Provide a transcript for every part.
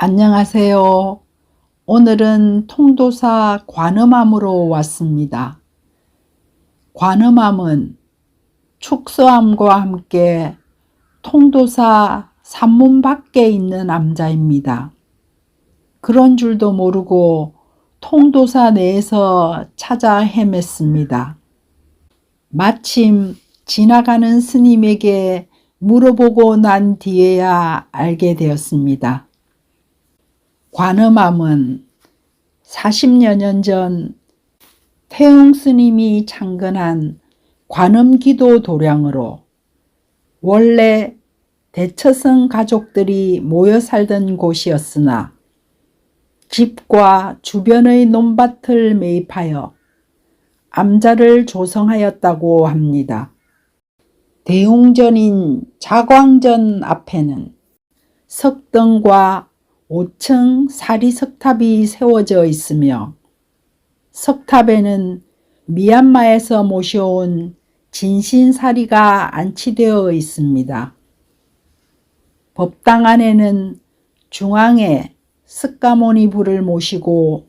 안녕하세요. 오늘은 통도사 관음암으로 왔습니다. 관음암은 축서암과 함께 통도사 산문 밖에 있는 암자입니다. 그런 줄도 모르고 통도사 내에서 찾아 헤맸습니다. 마침 지나가는 스님에게 물어보고 난 뒤에야 알게 되었습니다. 관음암은 40여 년 전 태웅 스님이 창건한 관음기도 도량으로 원래 대처성 가족들이 모여 살던 곳이었으나 집과 주변의 논밭을 매입하여 암자를 조성하였다고 합니다. 대웅전인 자광전 앞에는 석등과 5층 사리석탑이 세워져 있으며 석탑에는 미얀마에서 모셔온 진신사리가 안치되어 있습니다. 법당 안에는 중앙에 스까모니 불을 모시고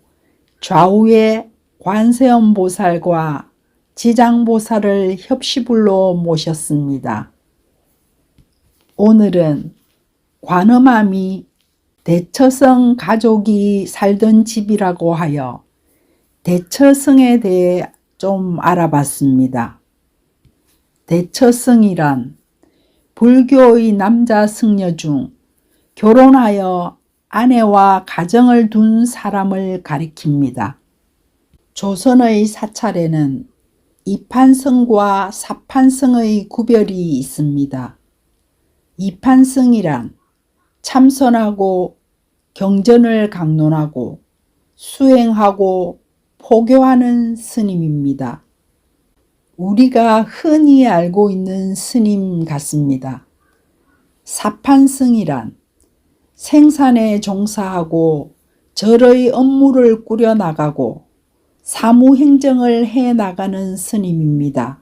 좌우에 관세음 보살과 지장보살을 협시불로 모셨습니다. 오늘은 관음암이 대처성 가족이 살던 집이라고 하여 대처성에 대해 좀 알아봤습니다. 대처성이란 불교의 남자 승려 중 결혼하여 아내와 가정을 둔 사람을 가리킵니다. 조선의 사찰에는 이판성과 사판성의 구별이 있습니다. 이판성이란 참선하고 경전을 강론하고 수행하고 포교하는 스님입니다. 우리가 흔히 알고 있는 스님 같습니다. 사판승이란 생산에 종사하고 절의 업무를 꾸려나가고 사무행정을 해 나가는 스님입니다.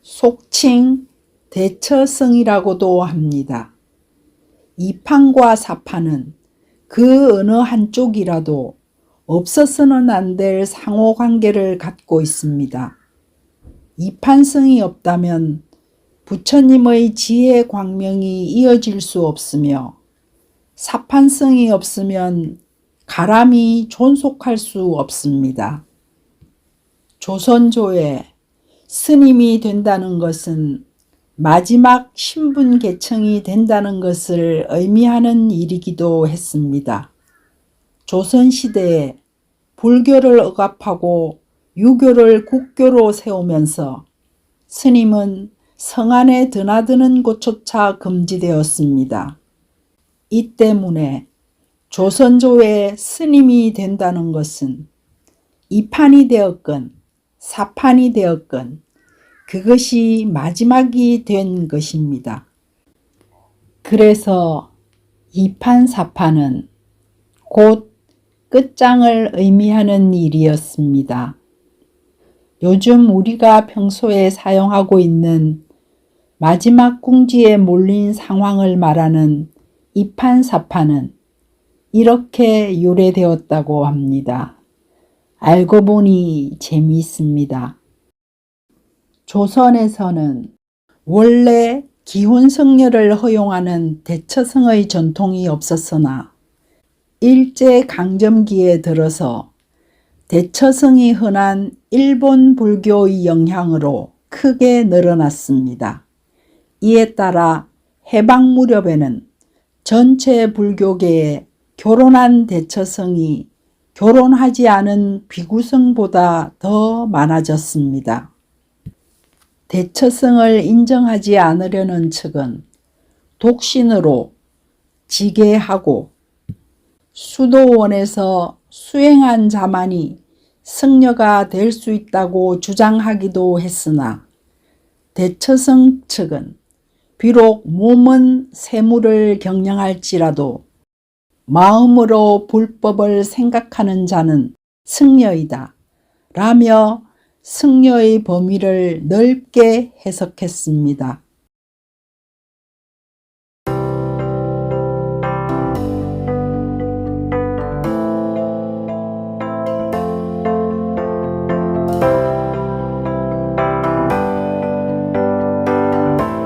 속칭 대처성이라고도 합니다. 이판과 사판은 그 어느 한쪽이라도 없어서는 안 될 상호 관계를 갖고 있습니다. 이판성이 없다면 부처님의 지혜 광명이 이어질 수 없으며 사판성이 없으면 가람이 존속할 수 없습니다. 조선조에 스님이 된다는 것은 마지막 신분 계층이 된다는 것을 의미하는 일이기도 했습니다. 조선시대에 불교를 억압하고 유교를 국교로 세우면서 스님은 성 안에 드나드는 곳조차 금지되었습니다. 이 때문에 조선조의 스님이 된다는 것은 이판이 되었건 사판이 되었건 그것이 마지막이 된 것입니다. 그래서 이판사판은 곧 끝장을 의미하는 일이었습니다. 요즘 우리가 평소에 사용하고 있는 마지막 궁지에 몰린 상황을 말하는 이판사판은 이렇게 유래되었다고 합니다. 알고 보니 재미있습니다. 조선에서는 원래 기혼 성녀를 허용하는 대처성의 전통이 없었으나 일제 강점기에 들어서 대처성이 흔한 일본 불교의 영향으로 크게 늘어났습니다. 이에 따라 해방 무렵에는 전체 불교계에 결혼한 대처성이 결혼하지 않은 비구성보다 더 많아졌습니다. 대처성을 인정하지 않으려는 측은 독신으로 지게하고 수도원에서 수행한 자만이 승려가 될 수 있다고 주장하기도 했으나 대처성 측은 비록 몸은 세물을 경영할지라도 마음으로 불법을 생각하는 자는 승려이다. 라며 승려의 범위를 넓게 해석했습니다.